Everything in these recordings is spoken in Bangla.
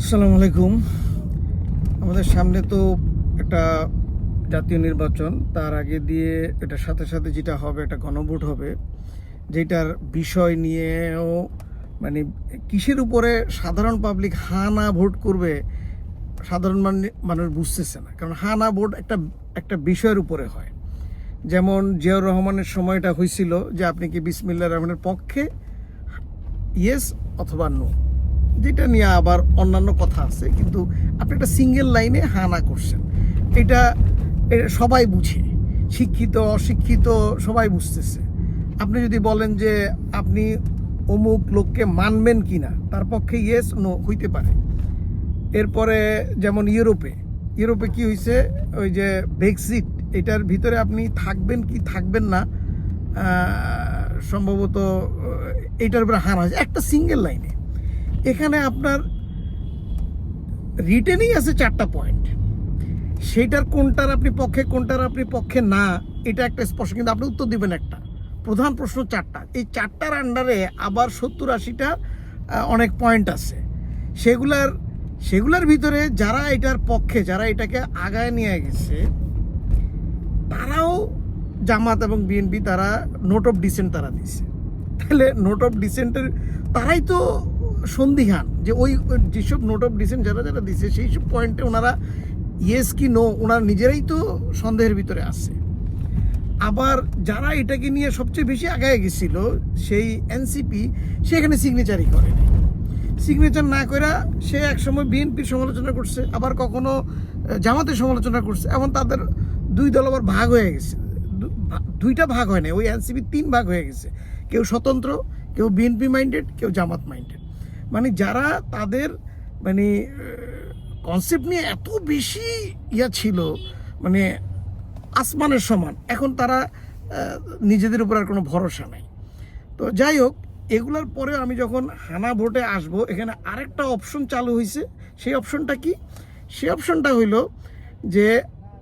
আসসালামু আলাইকুম। আমাদের সামনে তো একটা জাতীয় নির্বাচন, তার আগে দিয়ে এটার সাথে সাথে যেটা হবে একটা গণভোট হবে, যেটার বিষয় নিয়েও মানে কিসের উপরে সাধারণ পাবলিক হা না ভোট করবে, সাধারণ মানুষ বুঝতেছে না। কারণ হা না ভোট একটা একটা বিষয়ের উপরে হয়। যেমন জিয়াউর রহমানের সময়টা হয়েছিল যে আপনি কি বিসমিল্লা রহমানের পক্ষে ইয়েস অথবা নো যেটা নিয়ে আবার অন্যান্য কথা আছে কিন্তু আপনি একটা সিঙ্গেল লাইনে হানা করছেন। এটা এটা সবাই বুঝে শিক্ষিত অশিক্ষিত সবাই বুঝতেছে। আপনি যদি বলেন যে আপনি অমুক লোককে মানবেন কি না তার পক্ষে ইয়েস নো হইতে পারে। এরপরে যেমন ইউরোপে ইউরোপে কি হয়েছে ওই যে ব্রেক্সিট এটার ভিতরে আপনি থাকবেন কি থাকবেন না সম্ভবত আহ, এইটার উপরে হার হয়েছে। একটা সিঙ্গেল লাইনে এখানে আপনার রিটেনই আছে চারটা পয়েন্ট সেইটার কোনটার আপনি পক্ষে, কোনটার আপনি পক্ষে না, এটা একটা স্পষ্ট, কিন্তু আপনি উত্তর দিবেন একটা। প্রধান প্রশ্ন চারটা। এই চারটার আন্ডারে আবার সত্তর আশিটা অনেক পয়েন্ট আছে। সেগুলার সেগুলার ভিতরে যারা এটার পক্ষে, যারা এটাকে আগায় নিয়ে গেছে, তারাও জামাত এবং বিএনপি, তারা নোট অফ ডিসেন্ট তারা দিছে তাহলে নোট অফ ডিসেন্টের তারাই তো সন্দিহান, যে ওই যেসব নোট অফ ডিসেন্ট যারা যারা দিছে, সেই সব পয়েন্টে ওনারা ইয়েস কি নো ওনারা নিজেরাই তো সন্দেহের ভিতরে আছে। আবার যারা এটাকে নিয়ে সবচেয়ে বেশি আগায় গেছিল, সেই এনসিপি সেখানে সিগনেচারই করেনি। সিগনেচার না করে সে একসময় বিএনপির সমালোচনা করছে, আবার কখনো জামাতের সমালোচনা করছে, এবং তাদের দুই দল আবার ভাগ হয়ে গেছে। দুইটা ভাগ হয় না ওই এনসিপি তিন ভাগ হয়ে গেছে। কেউ স্বতন্ত্র, কেউ বিএনপি মাইন্ডেড কেউ জামাত মাইন্ডেড মানে যারা তাদের মানে কনসেপ্ট নিয়ে এত বেশি ইয়া ছিল মানে আসমানের সমান, এখন তারা নিজেদের উপর আর কোনো ভরসা নেই। তো যাই হোক, এগুলোর পরে আমি যখন হানা ভোটে আসব, এখানে আরেকটা অপশন চালু হয়েছে সেই অপশনটা কি? সেই অপশনটা হইল যে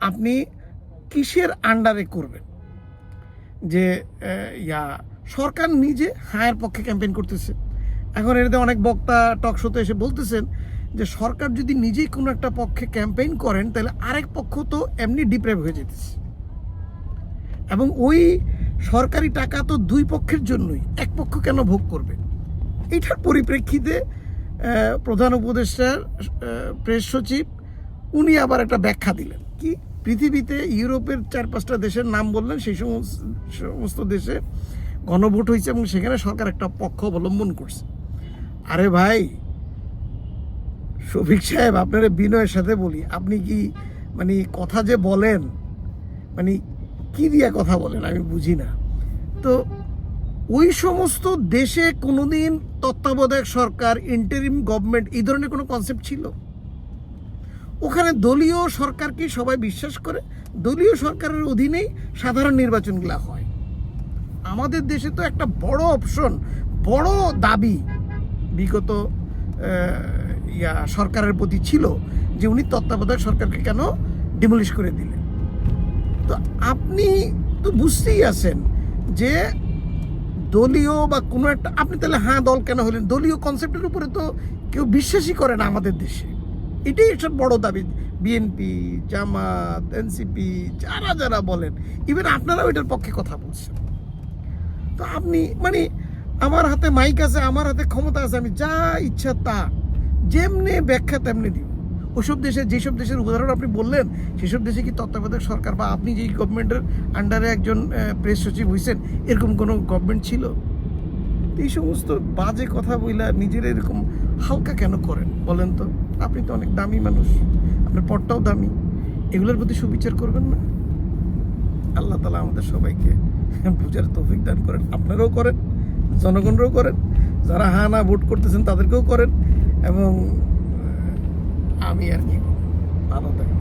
আপনি কিসের আন্ডারে করবেন? যে ইয়া, সরকার নিজে হায়ার পক্ষে ক্যাম্পেইন করতেছে। এখন এটাতে অনেক বক্তা টক শোতে এসে বলতেছেন যে সরকার যদি নিজেই কোনো একটা পক্ষে ক্যাম্পেইন করেন, তাহলে আরেক পক্ষ তো এমনি ডিপ্রাইভ হয়ে যেতেছে। এবং ওই সরকারি টাকা তো দুই পক্ষের জন্যই, এক পক্ষ কেন ভোগ করবে? এটার পরিপ্রেক্ষিতে প্রধান উপদেষ্টার প্রেস সচিব, উনি আবার একটা ব্যাখ্যা দিলেন। কি? পৃথিবীতে ইউরোপের চার পাঁচটা দেশের নাম বললেন, সেই সমস্ত দেশে গণভোট হয়েছে এবং সেখানে সরকার একটা পক্ষ অবলম্বন করছে। আরে ভাই, শফিক সাহেব, আপনারা বিনয়ের সাথে বলি, আপনি কি মানে কথা যে বলেন মানে কি দিয়া কথা বলেন আমি বুঝি না। তো, ওই সমস্ত দেশে কোনোদিন তত্ত্বাবধায়ক সরকার ইন্টারিম গভর্নমেন্ট এই ধরনের কোনো কনসেপ্ট ছিল? ওখানে দলীয় সরকারকে সবাই বিশ্বাস করে, দলীয় সরকারের অধীনেই সাধারণ নির্বাচনগুলো হয়। আমাদের দেশে তো একটা বড় অপশন বড় দাবি। বিগত ইয়া, সরকারের প্রতি ছিল যে উনি তত্ত্বাবধায়ক সরকারকে কেন ডিমলিশ করে দিলেন? তো আপনি তো বুঝতেই আছেন যে দলীয় বা কোনো একটা, আপনি তাহলে হ্যাঁ দল কেন হলেন? দলীয় কনসেপ্টের উপরে তো কেউ বিশ্বাসই করে না আমাদের দেশে। এটাই একটা বড় দাবি। বিএনপি জামাত এনসিপি যারা যারা বলেন ইভেন আপনারাও এটার পক্ষে কথা বলছেন। তো আপনি মানে আমার হাতে মাইক আছে, আমার হাতে ক্ষমতা আছে, আমি যা ইচ্ছা তা যেমনি ব্যাখ্যা তেমনি দিব। ওসব দেশে, যেসব দেশের উদাহরণ আপনি বললেন, সেসব দেশে কি তত্ত্বাবধায়ক সরকার বা আপনি যেই গভর্নমেন্টের আন্ডারে একজন প্রেস সচিব হয়েছেন এরকম কোনো গভর্নমেন্ট ছিল? এই সমস্ত বাজে কথা বইলা নিজের এরকম হালকা কেন করেন বলেন তো? আপনি তো অনেক দামি মানুষ, আপনার পটটাও দামি। এগুলোর প্রতি সুবিচার করবেন না? আল্লাহ তালা আমাদের সবাইকে বুঝার তৌফিক দান করেন, আপনারাও করেন। জনগণরাও করেন, যারা হা না ভোট করতেছেন তাদেরকেও করেন, এবং আমি আর কি ভালো থাকেন।